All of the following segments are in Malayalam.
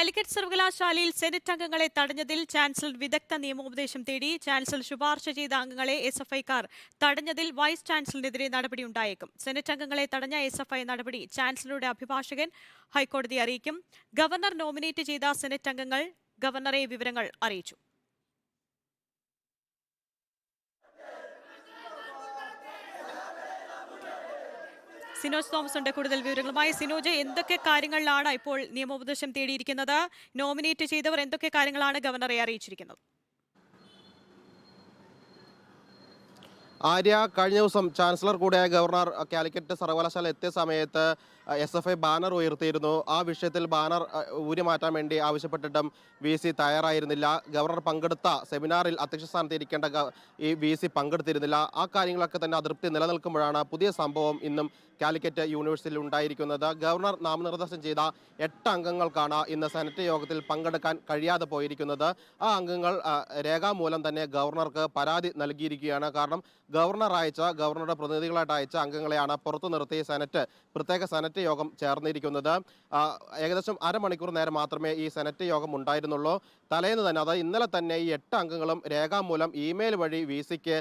കാലിക്കറ്റ് സർവകലാശാലയിൽ സെനറ്റ് അംഗങ്ങളെ തടഞ്ഞതിൽ ചാൻസലർ വിദഗ്ധ നിയമോപദേശം തേടി ചാൻസലർ ശുപാർശ ചെയ്ത അംഗങ്ങളെ എസ് എഫ് ഐക്കാർ തടഞ്ഞതിൽ വൈസ് ചാൻസലറിനെതിരെ നടപടിയുണ്ടായേക്കും സെനറ്റ് അംഗങ്ങളെ തടഞ്ഞ എസ് എഫ് ഐ നടപടി ചാൻസലറുടെ അഭിഭാഷകൻ ഹൈക്കോടതിയെ അറിയിക്കും. ഗവർണർ നോമിനേറ്റ് ചെയ്ത സെനറ്റ് അംഗങ്ങൾ ഗവർണറെ വിവരങ്ങൾ അറിയിച്ചു. സിനോജ് തോമസ് ഉണ്ട് കൂടുതൽ വിവരങ്ങളുമായി. സിനോജ് എന്തൊക്കെ കാര്യങ്ങളിലാണ് ഇപ്പോൾ നിയമോപദേശം തേടിയിരിക്കുന്നത്? നോമിനേറ്റ് ചെയ്തവർ എന്തൊക്കെ കാര്യങ്ങളാണ് ഗവർണറെ അറിയിച്ചിരിക്കുന്നത്? ആര്യ കഴിഞ്ഞ ദിവസം ചാൻസലർ കൂടിയായ ഗവർണർ കാലിക്കറ്റ് സർവകലാശാല എത്തിയ സമയത്ത് എസ് എഫ് ഐ ബാനർ ഉയർത്തിയിരുന്നു. ആ വിഷയത്തിൽ ബാനർ ഊരി മാറ്റാൻ വേണ്ടി ആവശ്യപ്പെട്ടിട്ടും വി സി തയ്യാറായിരുന്നില്ല. ഗവർണർ പങ്കെടുത്ത സെമിനാറിൽ അധ്യക്ഷ സ്ഥാനത്ത് ഇരിക്കേണ്ട ഈ വി സി പങ്കെടുത്തിരുന്നില്ല. ആ കാര്യങ്ങളൊക്കെ തന്നെ അതൃപ്തി നിലനിൽക്കുമ്പോഴാണ് പുതിയ സംഭവം ഇന്നും കാലിക്കറ്റ് യൂണിവേഴ്സിറ്റിയിൽ ഉണ്ടായിരിക്കുന്നത്. ഗവർണർ നാമനിർദ്ദേശം ചെയ്ത എട്ട് അംഗങ്ങൾക്കാണ് ഇന്ന് സെനറ്റ് യോഗത്തിൽ പങ്കെടുക്കാൻ കഴിയാതെ പോയിരിക്കുന്നത്. ആ അംഗങ്ങൾ രേഖാമൂലം തന്നെ ഗവർണർക്ക് പരാതി നൽകിയിരിക്കുകയാണ്. കാരണം ഗവർണർ അയച്ച ഗവർണറുടെ പ്രതിനിധികളായിട്ട് അയച്ച അംഗങ്ങളെയാണ് പുറത്തു നിർത്തി സെനറ്റ് പ്രത്യേക സെനറ്റ് യോഗം ചേർന്നിരിക്കുന്നത്. ഏകദേശം അരമണിക്കൂർ നേരം മാത്രമേ ഈ സെനറ്റ് യോഗം ഉണ്ടായിരുന്നുള്ളൂ. തലേന്ന് തന്നെ അതായത് ഇന്നലെ തന്നെ ഈ എട്ട് അംഗങ്ങളും രേഖാമൂലം ഇമെയിൽ വഴി വി സിക്ക്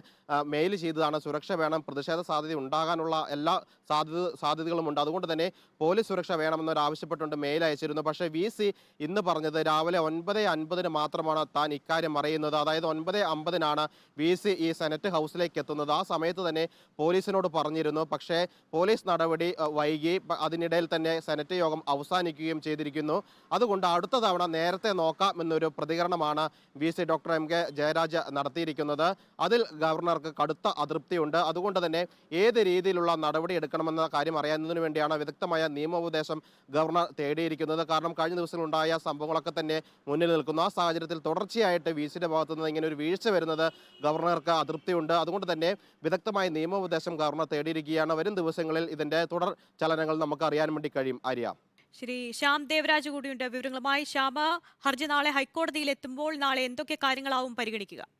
മെയിൽ ചെയ്തതാണ് സുരക്ഷ വേണം പ്രതിഷേധ സാധ്യത ഉണ്ടാകാനുള്ള എല്ലാ സാധ്യത സാധ്യതകളും ഉണ്ട്. അതുകൊണ്ട് തന്നെ പോലീസ് സുരക്ഷ വേണമെന്നൊരു ആവശ്യപ്പെട്ടുകൊണ്ട് മെയിൽ അയച്ചിരുന്നു. പക്ഷേ വി സി ഇന്ന് പറഞ്ഞത് രാവിലെ ഒൻപത് അൻപതിന് മാത്രമാണ് താൻ ഇക്കാര്യം അറിയുന്നത്. അതായത് ഒൻപത് അമ്പതിനാണ് വി സി ഈ സെനറ്റ് ഹൗസിലേക്ക് എത്തുന്നത്. ആ സമയത്ത് തന്നെ പോലീസിനോട് പറഞ്ഞിരുന്നു. പക്ഷേ പോലീസ് നടപടി വൈകി. അതിനിടയിൽ തന്നെ സെനറ്റ് യോഗം അവസാനിക്കുകയും ചെയ്തിരിക്കുന്നു. അതുകൊണ്ട് അടുത്ത തവണ നേരത്തെ നോക്കാം എന്നൊരു പ്രതികരണമാണ് V C doctor M K Jayaraj നടത്തിയിരിക്കുന്നത്. അതിൽ ഗവർണർക്ക് കടുത്ത അതൃപ്തിയുണ്ട്. അതുകൊണ്ട് തന്നെ ഏത് രീതിയിലുള്ള നടപടി എടുക്കണമെന്ന കാര്യം അറിയാവുന്നതിന് വേണ്ടിയാണ് വിദഗ്ധമായ നിയമോപദേശം ഗവർണർ തേടിയിരിക്കുന്നത്. കാരണം കഴിഞ്ഞ ദിവസങ്ങളുണ്ടായ സംഭവങ്ങളൊക്കെ തന്നെ മുന്നിൽ നിൽക്കുന്നു. ആ സാഹചര്യത്തിൽ തുടർച്ചയായിട്ട് വി സിയുടെ ഭാഗത്തു നിന്ന് ഇങ്ങനെ ഒരു വീഴ്ച വരുന്നത് ഗവർണർക്ക് അതൃപ്തിയുണ്ട്. അതുകൊണ്ട് തന്നെ വിദഗ്ധമായ നിയമോപദേശം കാരണം തേടിയിരിക്കുകയാണ്. വരും ദിവസങ്ങളിൽ ഇതിന്റെ തുടർ ചലനങ്ങൾ നമുക്ക് അറിയാൻ വേണ്ടി കഴിയും. ആര്യ. ശ്രീ ശ്യാം ദേവരാജ് കൂടിയുണ്ട് വിവരങ്ങളുമായി. ശ്യാമ ഹർജി നാളെ ഹൈക്കോടതിയിൽ എത്തുമ്പോൾ നാളെ എന്തൊക്കെ കാര്യങ്ങളാവും പരിഗണിക്കുക?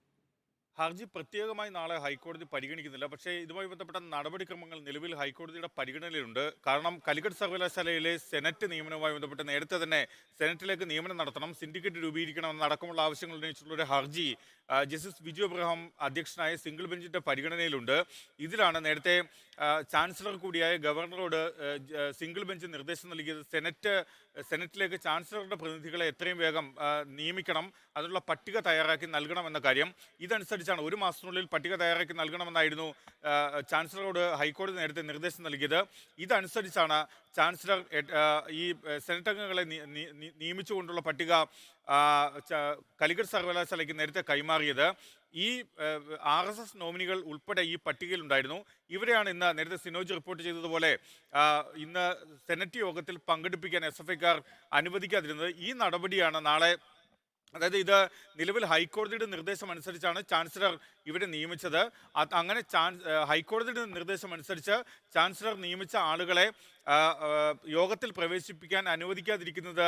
ഹർജി പ്രത്യേകമായി നാളെ ഹൈക്കോടതി പരിഗണിക്കുന്നില്ല. പക്ഷേ ഇതുമായി ബന്ധപ്പെട്ട നടപടിക്രമങ്ങൾ നിലവിൽ ഹൈക്കോടതിയുടെ പരിഗണനയിലുണ്ട്. കാരണം കാലിക്കറ്റ് സർവകലാശാലയിലെ സെനറ്റ് നിയമനവുമായി ബന്ധപ്പെട്ട് നേരത്തെ തന്നെ സെനറ്റിലേക്ക് നിയമനം നടത്തണം സിൻഡിക്കേറ്റ് രൂപീകരിക്കണം അടക്കമുള്ള ആവശ്യങ്ങൾ ഉന്നയിച്ചിട്ടുള്ള ഒരു ഹർജി ജസ്റ്റിസ് ബിജു അബ്രഹാം അധ്യക്ഷനായ സിംഗിൾ ബെഞ്ചിന്റെ പരിഗണനയിലുണ്ട്. ഇതിലാണ് നേരത്തെ ചാൻസലർ കൂടിയായ ഗവർണറോട് സിംഗിൾ ബെഞ്ച് നിർദ്ദേശം നൽകിയത് സെനറ്റ് സെനറ്റിലേക്ക് ചാൻസലറുടെ പ്രതിനിധികളെ എത്രയും വേഗം നിയമിക്കണം. അതിനുള്ള പട്ടിക തയ്യാറാക്കി നൽകണമെന്ന കാര്യം. ഇതനുസരിച്ചാണ് ഒരു മാസത്തിനുള്ളിൽ പട്ടിക തയ്യാറാക്കി നൽകണമെന്നായിരുന്നു ചാൻസലറോട് ഹൈക്കോടതി നേരത്തെ നിർദ്ദേശം നൽകിയത്. ഇതനുസരിച്ചാണ് ചാൻസലർ ഈ സെനറ്റ് അംഗങ്ങളെ നിയമിച്ചുകൊണ്ടുള്ള പട്ടിക കാലിക്കറ്റ് സർവകലാശാലയ്ക്ക് നേരത്തെ കൈമാറിയത് ഈ ആർ എസ് എസ് നോമിനികൾ ഉൾപ്പെടെ ഈ പട്ടികയിലുണ്ടായിരുന്നു. ഇവരെയാണ് ഇന്ന് നേരത്തെ സിനോജ് റിപ്പോർട്ട് ചെയ്തതുപോലെ ഇന്ന് സെനറ്റ് യോഗത്തിൽ പങ്കെടുപ്പിക്കാൻ എസ് എഫ് ഐക്കാർ അനുവദിക്കാതിരുന്നത്. ഈ നടപടിയാണ് നാളെ അതായത് ഇത് നിലവിൽ ഹൈക്കോടതിയുടെ നിർദ്ദേശം അനുസരിച്ചാണ് ചാൻസലർ ഇവരെ നിയമിച്ചത്. അങ്ങനെ ചാൻസ് ഹൈക്കോടതിയുടെ നിർദ്ദേശം അനുസരിച്ച് ചാൻസലർ നിയമിച്ച ആളുകളെ യോഗത്തിൽ പ്രവേശിപ്പിക്കാൻ അനുവദിക്കാതിരിക്കുന്നത്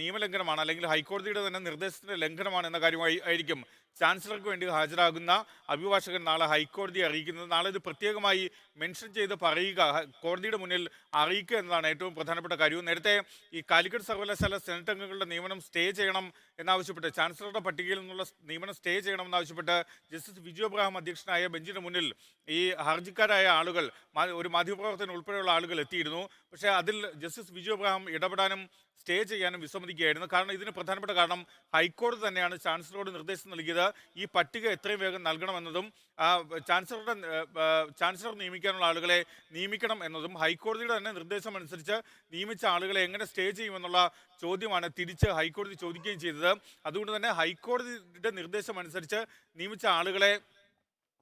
നിയമലംഘനമാണ്. അല്ലെങ്കിൽ ഹൈക്കോടതിയുടെ തന്നെ നിർദ്ദേശത്തിന്റെ ലംഘനമാണ് എന്ന കാര്യമായി ആയിരിക്കും. ചാൻസലർക്ക് വേണ്ടി ഹാജരാകുന്ന അഭിഭാഷകൻ നാളെ ഹൈക്കോടതിയെ അറിയിക്കുന്നത്. നാളെ ഇത് പ്രത്യേകമായി മെൻഷൻ ചെയ്ത് പറയുക കോടതിയുടെ മുന്നിൽ അറിയിക്കുക എന്നതാണ് ഏറ്റവും പ്രധാനപ്പെട്ട കാര്യവും നേരത്തെ ഈ കാലിക്കറ്റ് സർവകലാശാല സെനറ്റ് അംഗങ്ങളുടെ നിയമനം സ്റ്റേ ചെയ്യണം എന്നാവശ്യപ്പെട്ട് ചാൻസലറുടെ പട്ടികയിൽ നിന്നുള്ള നിയമനം സ്റ്റേ ചെയ്യണമെന്നാവശ്യപ്പെട്ട് ജസ്റ്റിസ് വിജു അബ്രഹാം അധ്യക്ഷനായ ബെഞ്ചിന് മുന്നിൽ ഈ ഹർജിക്കാരായ ആളുകൾ ഒരു മാധ്യമപ്രവർത്തകൻ ഉൾപ്പെടെയുള്ള ആളുകൾ എത്തിയിരുന്നു. പക്ഷേ അതിൽ ജസ്റ്റിസ് വിജു അബ്രഹാം ഇടപെടാനും സ്റ്റേ ചെയ്യാനും വിസമ്മതിക്കുകയായിരുന്നു. കാരണം ഇതിന് പ്രധാനപ്പെട്ട കാരണം ഹൈക്കോടതി തന്നെയാണ് ചാൻസലറോട് നിർദ്ദേശം നൽകിയത്. ഈ പട്ടിക എത്രയും വേഗം നൽകണമെന്നതും ചാൻസലറുടെ ചാൻസലർ നിയമിക്കാനുള്ള ആളുകളെ നിയമിക്കണം എന്നതും ഹൈക്കോടതിയുടെ തന്നെ നിർദ്ദേശം അനുസരിച്ച് നിയമിച്ച ആളുകളെ എങ്ങനെ സ്റ്റേ ചെയ്യുമെന്നുള്ള ചോദ്യമാണ് തിരിച്ച് ഹൈക്കോടതി ചോദിക്കുകയും ചെയ്തത്. അതുകൊണ്ട് തന്നെ ഹൈക്കോടതിയുടെ നിർദ്ദേശം അനുസരിച്ച് നിയമിച്ച ആളുകളെ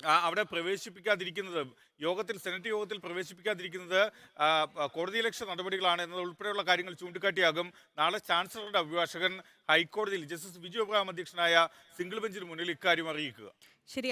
ആ, അവിടെ പ്രവേശിപ്പിക്കാതിരിക്കുന്നത് യോഗത്തിൽ സെനറ്റ് യോഗത്തിൽ പ്രവേശിപ്പിക്കാതിരിക്കുന്നത് ആ, കോടതിയലക്ഷ്യ നടപടികളാണ് എന്നത് ഉൾപ്പെടെയുള്ള കാര്യങ്ങൾ ചൂണ്ടിക്കാട്ടിയാകും. നാളെ ചാൻസലറുടെ അഭിഭാഷകൻ ഹൈക്കോടതിയിൽ ജസ്റ്റിസ് വിജു അബ്രഹാം അധ്യക്ഷനായ സിംഗിൾ ബെഞ്ചിന് മുന്നിൽ ഇക്കാര്യം അറിയിക്കുക. ശരി